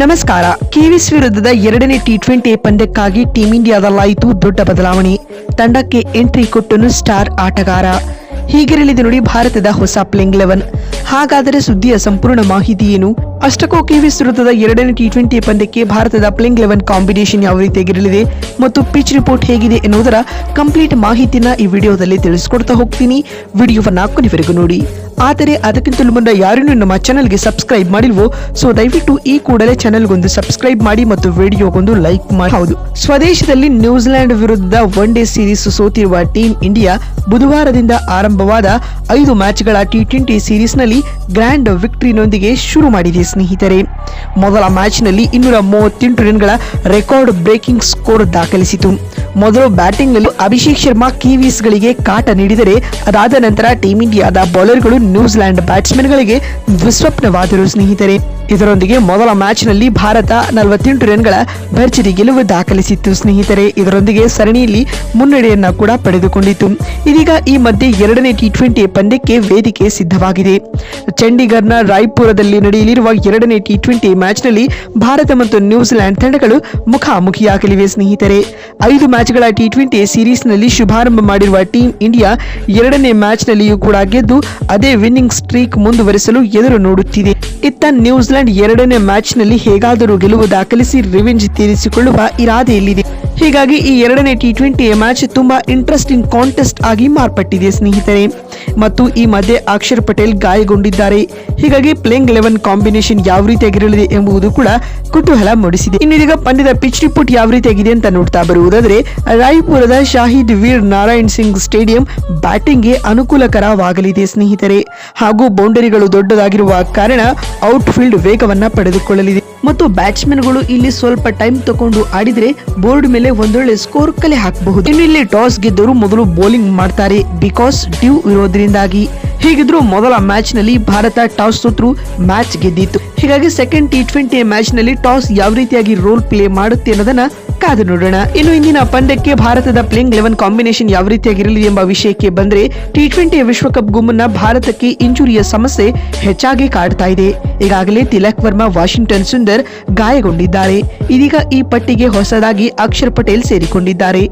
ನಮಸ್ಕಾರ. ಕಿವೀಸ್ ವಿರುದ್ಧದ ಎರಡನೇ ಟಿ ಟ್ವೆಂಟಿ ಪಂದ್ಯಕ್ಕಾಗಿ ಟೀಂ ಇಂಡಿಯಾದಲ್ಲಾಯಿತು ದೊಡ್ಡ ಬದಲಾವಣೆ. ತಂಡಕ್ಕೆ ಎಂಟ್ರಿ ಕೊಟ್ಟನು ಸ್ಟಾರ್ ಆಟಗಾರ. ಹೀಗಿರಲಿದೆ ನೋಡಿ ಭಾರತದ ಹೊಸ ಪ್ಲೇಯಿಂಗ್ ಲೆವೆನ್ ಹಾಗಾದರೆ ಸುದ್ದಿಯ ಸಂಪೂರ್ಣ ಮಾಹಿತಿ ಏನು? ಅಷ್ಟಕ್ಕೂ ಕಿವೀಸ್ ವಿರುದ್ಧದ ಎರಡನೇ ಟಿ ಟ್ವೆಂಟಿ ಪಂದ್ಯಕ್ಕೆ ಭಾರತದ ಪ್ಲೇಯಿಂಗ್ ಲೆವೆನ್ ಕಾಂಬಿನೇಷನ್ ಯಾವ ರೀತಿಯಾಗಿರಲಿದೆ ಮತ್ತು ಪಿಚ್ ರಿಪೋರ್ಟ್ ಹೇಗಿದೆ ಎನ್ನುವುದರ ಕಂಪ್ಲೀಟ್ ಮಾಹಿತಿನ ಈ ವಿಡಿಯೋದಲ್ಲಿ ತಿಳಿಸಿಕೊಡ್ತಾ ಹೋಗ್ತೀನಿ. ವಿಡಿಯೋವನ್ನ ಕೊನೆವರೆಗೂ ನೋಡಿ. ಆದರೆ ಅದಕ್ಕಿಂತಲೂ ಮುನ್ನ ಯಾರೂ ನಮ್ಮ ಚಾನಲ್ಗೆ ಸಬ್ಸ್ಕ್ರೈಬ್ ಮಾಡಿಲ್ವೋ ಸೊ ದಯವಿಟ್ಟು ಈ ಕೂಡಲೇ ಚಾನಲ್ಗೊಂದು ಸಬ್ಸ್ಕ್ರೈಬ್ ಮಾಡಿ ಮತ್ತು ವಿಡಿಯೋಗೊಂದು ಲೈಕ್ ಮಾಡಿ. ಹೌದು. ಸ್ವದೇಶದಲ್ಲಿ ನ್ಯೂಜಿಲೆಂಡ್ ವಿರುದ್ಧ ಒನ್ ಡೇ ಸೀರೀಸ್ ಸೋತಿರುವ ಟೀಂ ಇಂಡಿಯಾ ಬುಧವಾರದಿಂದ ಆರಂಭವಾದ ಐದು ಮ್ಯಾಚ್ಗಳ ಟಿ ಟ್ವೆಂಟಿ ಸೀರೀಸ್ನಲ್ಲಿ ಗ್ರ್ಯಾಂಡ್ ವಿಕ್ಟರಿನೊಂದಿಗೆ ಶುರು ಮಾಡಿದೆ ಸ್ನೇಹಿತರೆ. ಮೊದಲ ಮ್ಯಾಚ್ನಲ್ಲಿ ಇನ್ನೂರ ಮೂವತ್ತೆಂಟು ರನ್ಗಳ ರೆಕಾರ್ಡ್ ಬ್ರೇಕಿಂಗ್ ಸ್ಕೋರ್ ದಾಖಲಿಸಿತು. ಮೊದಲು ಬ್ಯಾಟಿಂಗ್ನಲ್ಲಿ ಅಭಿಷೇಕ್ ಶರ್ಮಾ ಕಿವೀಸ್ಗಳಿಗೆ ಕಾಟ ನೀಡಿದರೆ, ಅದಾದ ನಂತರ ಟೀಂ ಇಂಡಿಯಾದ ಬೌಲರ್ಗಳು ನ್ಯೂಜಿಲೆಂಡ್ ಬ್ಯಾಟ್ಸ್ಮನ್ಗಳಿಗೆ ದುಸ್ವಪ್ನವಾದರು ಸ್ನೇಹಿತರೆ. ಇದರೊಂದಿಗೆ ಮೊದಲ ಮ್ಯಾಚ್ನಲ್ಲಿ ಭಾರತ ನಲವತ್ತೆಂಟು ರನ್ಗಳ ಭರ್ಜರಿ ಗೆಲುವು ದಾಖಲಿಸಿತ್ತು ಸ್ನೇಹಿತರೆ. ಇದರೊಂದಿಗೆ ಸರಣಿಯಲ್ಲಿ ಮುನ್ನಡೆಯನ್ನ ಕೂಡ ಪಡೆದುಕೊಂಡಿತು ಇದೀಗ ಈ ಮಧ್ಯೆ ಎರಡನೇ ಟಿ ಟ್ವೆಂಟಿ ಪಂದ್ಯಕ್ಕೆ ವೇದಿಕೆ ಸಿದ್ಧವಾಗಿದೆ. ಚಂಡೀಗಢನ ರಾಯ್ಪುರದಲ್ಲಿ ನಡೆಯಲಿರುವ ಎರಡನೇ ಟಿ ಟ್ವೆಂಟಿ ಮ್ಯಾಚ್ನಲ್ಲಿ ಭಾರತ ಮತ್ತು ನ್ಯೂಜಿಲೆಂಡ್ ತಂಡಗಳು ಮುಖಾಮುಖಿಯಾಗಲಿವೆ ಸ್ನೇಹಿತರೆ. ಐದು ಮ್ಯಾಚ್ಗಳ ಟಿ ಟ್ವೆಂಟಿ ಸೀರೀಸ್ನಲ್ಲಿ ಶುಭಾರಂಭ ಮಾಡಿರುವ ಟೀಂ ಇಂಡಿಯಾ ಎರಡನೇ ಮ್ಯಾಚ್ನಲ್ಲಿಯೂ ಕೂಡ ಗೆದ್ದು ಅದೇ ವಿನ್ನಿಂಗ್ ಸ್ಟ್ರೀಕ್ ಮುಂದುವರಿಸಲು ಎದುರು ನೋಡುತ್ತಿದೆ. ಇತ್ತ ನ್ಯೂಜಿಲೆಂಡ್ ಎರಡನೇ ಮ್ಯಾಚ್ನಲ್ಲಿ ಹೇಗಾದರೂ ಗೆಲುವು ದಾಖಲಿಸಿ ರಿವೆಂಜ್ ತೀರಿಸಿಕೊಳ್ಳುವ ಇರಾದೆಯಲ್ಲಿದೆ. ಹೀಗಾಗಿ ಈ ಎರಡನೇ ಟಿ ಟ್ವೆಂಟಿ ಮ್ಯಾಚ್ ತುಂಬಾ ಇಂಟ್ರೆಸ್ಟಿಂಗ್ ಕಾಂಟೆಸ್ಟ್ ಆಗಿ ಮಾರ್ಪಟ್ಟಿದೆ ಸ್ನೇಹಿತರೆ. ಮತ್ತು ಈ ಮಧ್ಯೆ ಅಕ್ಷರ್ ಪಟೇಲ್ ಗಾಯಗೊಂಡಿದ್ದಾರೆ. ಹೀಗಾಗಿ ಪ್ಲೇಯಿಂಗ್ ಲೆವೆನ್ ಕಾಂಬಿನೇಷನ್ ಯಾವ ರೀತಿಯಾಗಿರಲಿದೆ ಎಂಬುದು ಕೂಡ ಕುತೂಹಲ ಮೂಡಿಸಿದೆ. ಇನ್ನು ಇದೀಗ ಪಂದ್ಯದ ಪಿಚ್ ರಿಪೋರ್ಟ್ ಯಾವ ರೀತಿಯಾಗಿದೆ ಅಂತ ನೋಡ್ತಾ ಬರುವುದಾದ್ರೆ, ರಾಯ್ಪುರದ ಶಾಹಿದ್ ವೀರ್ ನಾರಾಯಣ್ ಸಿಂಗ್ ಸ್ಟೇಡಿಯಂ ಬ್ಯಾಟಿಂಗ್ಗೆ ಅನುಕೂಲಕರವಾಗಲಿದೆ ಸ್ನೇಹಿತರೆ. ಹಾಗೂ ಬೌಂಡರಿಗಳು ದೊಡ್ಡದಾಗಿರುವ ಕಾರಣ ಔಟ್ಫೀಲ್ಡ್ ವೇಗವನ್ನ ಪಡೆದುಕೊಳ್ಳಲಿದೆ. ಮತ್ತು ಬ್ಯಾಟ್ಸ್ಮನ್ಗಳು ಇಲ್ಲಿ ಸ್ವಲ್ಪ ಟೈಮ್ ತಗೊಂಡು ಆಡಿದ್ರೆ ಬೋರ್ಡ್ ಮೇಲೆ ಒಂದೊಳ್ಳೆ ಸ್ಕೋರ್ ಕಲೆ ಹಾಕಬಹುದು. ಇನ್ನು ಇಲ್ಲಿ ಟಾಸ್ ಗೆದ್ದವರು ಮೊದಲು ಬೌಲಿಂಗ್ ಮಾಡ್ತಾರೆ. ಬಿಕಾಸ್ ಡ್ಯೂ ಇರೋದ್ರಿಂದಾಗಿ. ಹೀಗಿದ್ರು ಮೊದಲ ಮ್ಯಾಚ್ನಲ್ಲಿ ಭಾರತ ಟಾಸ್ ಸೋತ್ರು ಮ್ಯಾಚ್ ಗೆದ್ದಿತ್ತು. ಹೀಗಾಗಿ ಸೆಕೆಂಡ್ ಟಿ ಟ್ವೆಂಟಿ ಮ್ಯಾಚ್ನಲ್ಲಿ ಟಾಸ್ ಯಾವ ರೀತಿಯಾಗಿ ರೋಲ್ ಪ್ಲೇ ಮಾಡುತ್ತೆ ಅನ್ನೋದನ್ನ ಕಾದು ನೋಡೋಣ. ಇನ್ನು ಇಂದಿನ ಪಂದ್ಯಕ್ಕೆ ಭಾರತದ ಪ್ಲೇಯಿಂಗ್ ಲೆವೆನ್ ಕಾಂಬಿನೇಷನ್ ಯಾವ ರೀತಿಯಾಗಿರಲಿ ಎಂಬ ವಿಷಯಕ್ಕೆ ಬಂದ್ರೆ ಟಿ ಟ್ವೆಂಟಿ ವಿಶ್ವಕಪ್ ಮುನ್ನ ಭಾರತಕ್ಕೆ ಇಂಜುರಿಯ ಸಮಸ್ಯೆ ಹೆಚ್ಚಾಗಿ ಕಾಡ್ತಾ ಇದೆ. ಈಗಾಗಲೇ ತಿಲಕ್ ವರ್ಮಾ, ವಾಷಿಂಗ್ಟನ್ ಸುಂದರ್ ಗಾಯಗೊಂಡಿದ್ದಾರೆ. ಇದೀಗ ಈ ಪಟ್ಟಿಗೆ ಹೊಸದಾಗಿ ಅಕ್ಷರ್ ಪಟೇಲ್ ಸೇರಿಕೊಂಡಿದ್ದಾರೆ.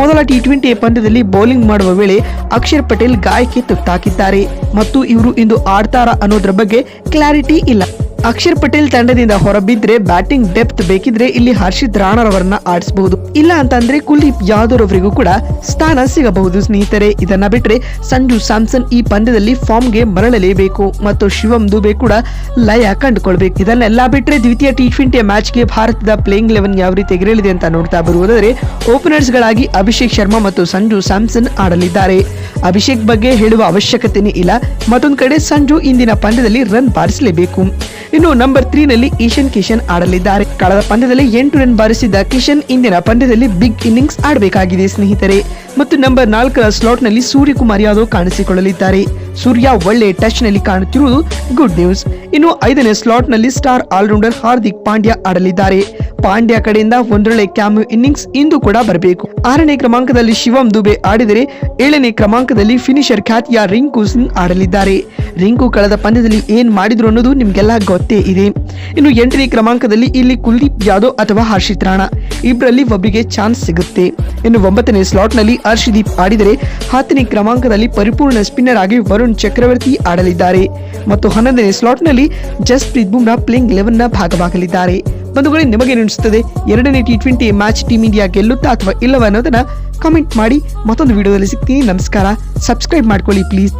ಮೊದಲ ಟಿ ಟ್ವೆಂಟಿ ಪಂದ್ಯದಲ್ಲಿ ಬೌಲಿಂಗ್ ಮಾಡುವ ವೇಳೆ ಅಕ್ಷರ್ ಪಟೇಲ್ ಗಾಯಕ್ಕೆ ತುತ್ತಾಕಿದ್ದಾರೆ. ಮತ್ತು ಇವರು ಇಂದು ಆಡ್ತಾರಾ ಅನ್ನೋದ್ರ ಬಗ್ಗೆ ಕ್ಲಾರಿಟಿ ಇಲ್ಲ. ಅಕ್ಷರ್ ಪಟೇಲ್ ತಂಡದಿಂದ ಹೊರಬಿದ್ರೆ ಬ್ಯಾಟಿಂಗ್ ಡೆಪ್ತ್ ಬೇಕಿದ್ರೆ ಇಲ್ಲಿ ಹರ್ಷಿತ್ ರಾಣರವರನ್ನ ಆಡಿಸಬಹುದು. ಇಲ್ಲ ಅಂತಂದ್ರೆ ಕುಲ್ದೀಪ್ ಯಾದವ್ ಅವರಿಗೂ ಕೂಡ ಸ್ಥಾನ ಸಿಗಬಹುದು ಸ್ನೇಹಿತರೆ. ಇದನ್ನ ಬಿಟ್ರೆ ಸಂಜು ಸ್ಯಾಮ್ಸನ್ ಈ ಪಂದ್ಯದಲ್ಲಿ ಫಾರ್ಮ್ಗೆ ಮರಳಲೇಬೇಕು ಮತ್ತು ಶಿವಂ ದುಬೆ ಕೂಡ ಲಯ ಕಂಡುಕೊಳ್ಬೇಕು. ಇದನ್ನೆಲ್ಲ ಬಿಟ್ರೆ ದ್ವಿತೀಯ ಟಿ ಟ್ವೆಂಟಿ ಮ್ಯಾಚ್ಗೆ ಭಾರತದ ಪ್ಲೇಯಿಂಗ್ ಲೆವೆನ್ ಯಾವ ರೀತಿ ಎಗರಲಿದೆ ಅಂತ ನೋಡ್ತಾ ಬರುವುದಾದ್ರೆ ಓಪನರ್ಸ್ ಗಳಾಗಿ ಅಭಿಷೇಕ್ ಶರ್ಮಾ ಮತ್ತು ಸಂಜು ಸ್ಯಾಮ್ಸನ್ ಆಡಲಿದ್ದಾರೆ. ಅಭಿಷೇಕ್ ಬಗ್ಗೆ ಹೇಳುವ ಅವಶ್ಯಕತೆನೇ ಇಲ್ಲ. ಮತ್ತೊಂದು ಕಡೆ ಸಂಜು ಇಂದಿನ ಪಂದ್ಯದಲ್ಲಿ ರನ್ ಬಾರಿಸಲೇಬೇಕು. ಇನ್ನು ನಂಬರ್ ತ್ರೀ ನಲ್ಲಿ ಈಶನ್ ಕಿಶನ್ ಆಡಲಿದ್ದಾರೆ. ಕಳೆದ ಪಂದ್ಯದಲ್ಲಿ ಎಂಟು ರನ್ ಬಾರಿಸಿದ ಕಿಶನ್ ಇಂದಿನ ಪಂದ್ಯದಲ್ಲಿ ಬಿಗ್ ಇನ್ನಿಂಗ್ಸ್ ಆಡಬೇಕಾಗಿದೆ ಸ್ನೇಹಿತರೆ. ಮತ್ತು ನಂಬರ್ ನಾಲ್ಕರ ಸ್ಲಾಟ್ನಲ್ಲಿ ಸೂರ್ಯಕುಮಾರ್ ಯಾದವ್ ಕಾಣಿಸಿಕೊಳ್ಳಲಿದ್ದಾರೆ. ಸೂರ್ಯ ಒಳ್ಳೆ ಟಚ್ನಲ್ಲಿ ಕಾಣುತ್ತಿರುವುದು ಗುಡ್ ನ್ಯೂಸ್ ಇನ್ನು ಐದನೇ ಸ್ಲಾಟ್ನಲ್ಲಿ star all rounder Hardik Pandya ಆಡಲಿದ್ದಾರೆ. ಪಾಂಡ್ಯ ಕಡೆಯಿಂದ ಒಂದೊಳ್ಳೆ ಕ್ಯಾಮ್ಯು ಇನ್ನಿಂಗ್ಸ್ ಇಂದು ಕೂಡ ಬರಬೇಕು. ಆರನೇ ಕ್ರಮಾಂಕದಲ್ಲಿ ಶಿವಂ ದುಬೆ ಆಡಿದರೆ ಏಳನೇ ಕ್ರಮಾಂಕದಲ್ಲಿ ಫಿನಿಶರ್ ಖ್ಯಾತಿಯ ರಿಂಕು ಸಿಂಗ್ ಆಡಲಿದ್ದಾರೆ. ರಿಂಕು ಕಳೆದ ಪಂದ್ಯದಲ್ಲಿ ಏನ್ ಮಾಡಿದ್ರು ಅನ್ನೋದು ನಿಮ್ಗೆಲ್ಲ ಗೊತ್ತೇ ಇದೆ. ಇನ್ನು ಎಂಟನೇ ಕ್ರಮಾಂಕದಲ್ಲಿ ಇಲ್ಲಿ ಕುಲ್ದೀಪ್ ಯಾದವ್ ಅಥವಾ ಹರ್ಷಿತ್ ರಾಣಾ ಇಬ್ಬರಲ್ಲಿ ಒಬ್ಬರಿಗೆ ಚಾನ್ಸ್ ಸಿಗುತ್ತೆ. ಇನ್ನು ಒಂಬತ್ತನೇ ಸ್ಲಾಟ್ನಲ್ಲಿ ಹರ್ಷದೀಪ್ ಆಡಿದರೆ ಹತ್ತನೇ ಕ್ರಮಾಂಕದಲ್ಲಿ ಪರಿಪೂರ್ಣ ಸ್ಪಿನ್ನರ್ ಆಗಿ ವರುಣ್ ಚಕ್ರವರ್ತಿ ಆಡಲಿದ್ದಾರೆ. ಮತ್ತು ಹನ್ನೊಂದನೇ ಸ್ಲಾಟ್ನಲ್ಲಿ ಜಸ್ಪ್ರೀತ್ ಬುಮ್ರಾ ಪ್ಲೇಯಿಂಗ್ ಲೆವೆನ್ನ ಭಾಗವಾಗಲಿದ್ದಾರೆ. ಬಂಧುಗಳೇ, ನಿಮಗೆ ಅನಿಸುತ್ತದೆ ಎರಡನೇ T twenty match team India ಗೆಲ್ಲುತ್ತಾ ಅಥವಾ ಇಲ್ಲವ ಅನ್ನೋದನ್ನ ಕಮೆಂಟ್ ಮಾಡಿ ಮತ್ತೊಂದು ವಿಡಿಯೋದಲ್ಲಿ ಸಿಗ್ತೀನಿ. ನಮಸ್ಕಾರ. ಸಬ್ಸ್ಕ್ರೈಬ್ ಮಾಡ್ಕೊಳ್ಳಿ ಪ್ಲೀಸ್